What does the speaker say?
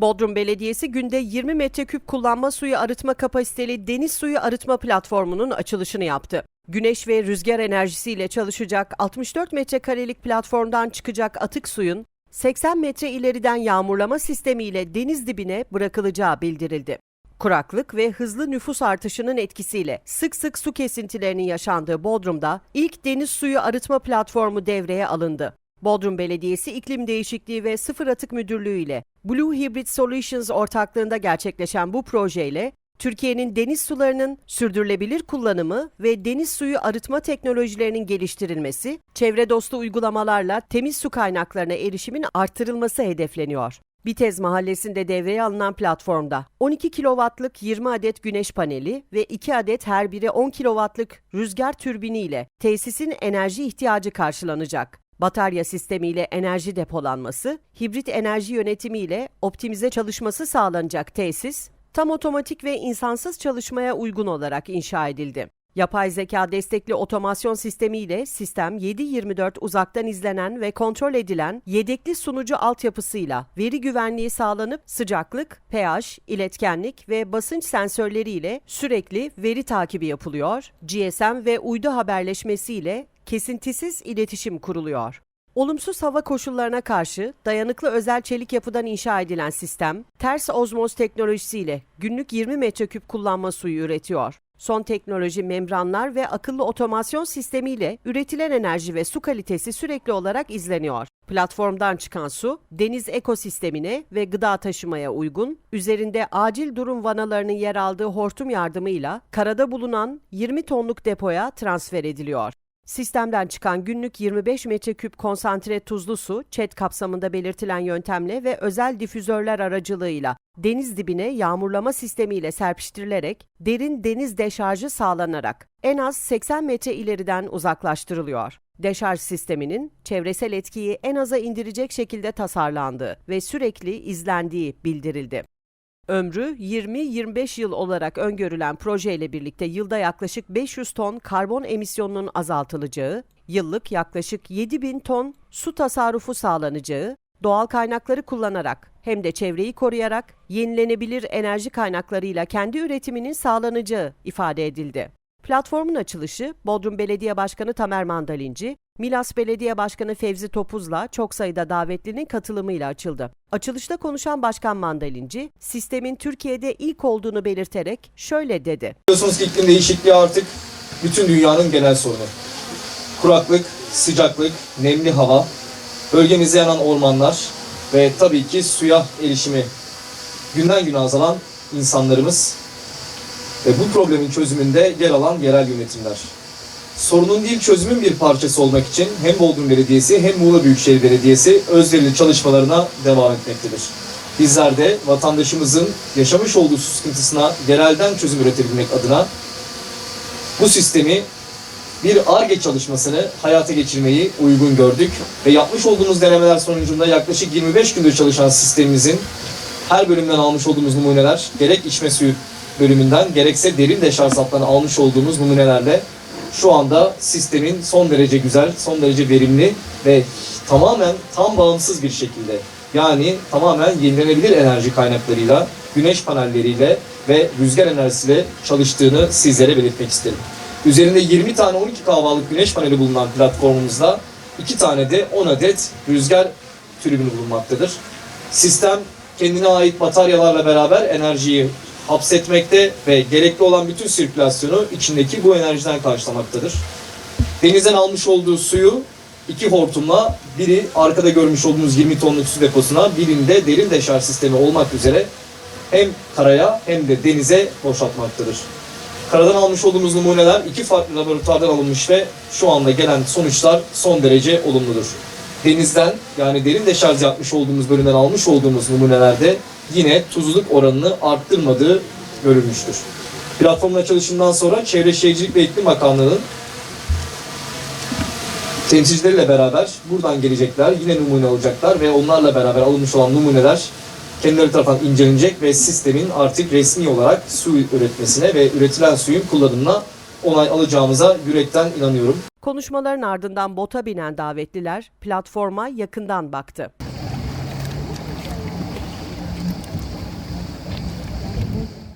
Bodrum Belediyesi günde 20 metreküp kullanma suyu arıtma kapasiteli deniz suyu arıtma platformunun açılışını yaptı. Güneş ve rüzgar enerjisiyle çalışacak 64 metrekarelik platformdan çıkacak atık suyun 80 metre ileriden yağmurlama sistemiyle deniz dibine bırakılacağı bildirildi. Kuraklık ve hızlı nüfus artışının etkisiyle sık sık su kesintilerinin yaşandığı Bodrum'da ilk deniz suyu arıtma platformu devreye alındı. Bodrum Belediyesi İklim Değişikliği ve Sıfır Atık Müdürlüğü ile Blue Hybrid Solutions ortaklığında gerçekleşen bu projeyle Türkiye'nin deniz sularının sürdürülebilir kullanımı ve deniz suyu arıtma teknolojilerinin geliştirilmesi, çevre dostu uygulamalarla temiz su kaynaklarına erişimin artırılması hedefleniyor. Bitez Mahallesi'nde devreye alınan platformda 12 kW'lık 20 adet güneş paneli ve 2 adet her biri 10 kW'lık rüzgar türbini ile tesisin enerji ihtiyacı karşılanacak. Batarya sistemiyle enerji depolanması, hibrit enerji yönetimi ile optimize çalışması sağlanacak tesis, tam otomatik ve insansız çalışmaya uygun olarak inşa edildi. Yapay zeka destekli otomasyon sistemi ile sistem 7/24 uzaktan izlenen ve kontrol edilen yedekli sunucu altyapısıyla veri güvenliği sağlanıp sıcaklık, pH, iletkenlik ve basınç sensörleri ile sürekli veri takibi yapılıyor. GSM ve uydu haberleşmesiyle kesintisiz iletişim kuruluyor. Olumsuz hava koşullarına karşı dayanıklı özel çelik yapıdan inşa edilen sistem, ters ozmoz teknolojisiyle günlük 20 metreküp kullanma suyu üretiyor. Son teknoloji membranlar ve akıllı otomasyon sistemiyle üretilen enerji ve su kalitesi sürekli olarak izleniyor. Platformdan çıkan su, deniz ekosistemine ve gıda taşımaya uygun, üzerinde acil durum vanalarının yer aldığı hortum yardımıyla karada bulunan 20 tonluk depoya transfer ediliyor. Sistemden çıkan günlük 25 metreküp konsantre tuzlu su, ÇED kapsamında belirtilen yöntemle ve özel difüzörler aracılığıyla deniz dibine yağmurlama sistemiyle serpiştirilerek derin deniz deşarjı sağlanarak en az 80 metre ileriden uzaklaştırılıyor. Deşarj sisteminin çevresel etkiyi en aza indirecek şekilde tasarlandığı ve sürekli izlendiği bildirildi. Ömrü 20-25 yıl olarak öngörülen projeyle birlikte yılda yaklaşık 500 ton karbon emisyonunun azaltılacağı, yıllık yaklaşık 7000 ton su tasarrufu sağlanacağı, doğal kaynakları kullanarak hem de çevreyi koruyarak yenilenebilir enerji kaynaklarıyla kendi üretiminin sağlanacağı ifade edildi. Platformun açılışı Bodrum Belediye Başkanı Tamer Mandalinci, Milas Belediye Başkanı Fevzi Topuz'la çok sayıda davetlinin katılımıyla açıldı. Açılışta konuşan Başkan Mandalinci, sistemin Türkiye'de ilk olduğunu belirterek şöyle dedi. Biliyorsunuz ki iklim değişikliği artık bütün dünyanın genel sorunu. Kuraklık, sıcaklık, nemli hava, bölgemizde yanan ormanlar ve tabii ki suya erişimi günden güne azalan insanlarımız ve bu problemin çözümünde yer alan yerel yönetimler. Sorunun değil çözümün bir parçası olmak için hem Bodrum Belediyesi hem Muğla Büyükşehir Belediyesi özverili çalışmalarına devam etmektedir. Bizler de vatandaşımızın yaşamış olduğu su sıkıntısına yerelden çözüm üretebilmek adına bu sistemi bir ARGE çalışmasını hayata geçirmeyi uygun gördük ve yapmış olduğumuz denemeler sonucunda yaklaşık 25 gündür çalışan sistemimizin her bölümden almış olduğumuz numuneler gerek içme suyu bölümünden gerekse derin deşarj almış olduğumuz numunelerle şu anda sistemin son derece güzel, son derece verimli ve tamamen tam bağımsız bir şekilde yani tamamen yenilenebilir enerji kaynaklarıyla, güneş panelleriyle ve rüzgar enerjisiyle çalıştığını sizlere belirtmek isterim. Üzerinde 20 tane 12 kahvalık güneş paneli bulunan platformumuzda 2 tane de 10 adet rüzgar türbini bulunmaktadır. Sistem kendine ait bataryalarla beraber enerjiyi hapsetmekte ve gerekli olan bütün sirkülasyonu içindeki bu enerjiden karşılamaktadır. Denizden almış olduğu suyu iki hortumla biri arkada görmüş olduğunuz 20 tonluk su deposuna birinde derin deşarj sistemi olmak üzere hem karaya hem de denize boşaltmaktadır. Karadan almış olduğumuz numuneler iki farklı laboratuvardan alınmış ve şu anda gelen sonuçlar son derece olumludur. Denizden yani derin deşarj yapmış olduğumuz bölümden almış olduğumuz numunelerde yine tuzluluk oranını arttırmadığı görülmüştür. Platformun açılışından sonra Çevre Şehircilik ve İklim Bakanlığı'nın temsilcileriyle beraber buradan gelecekler, yine numune alacaklar ve onlarla beraber alınmış olan numuneler kendileri tarafından incelenecek ve sistemin artık resmi olarak su üretmesine ve üretilen suyun kullanımına onay alacağımıza yürekten inanıyorum. Konuşmaların ardından bota binen davetliler platforma yakından baktı.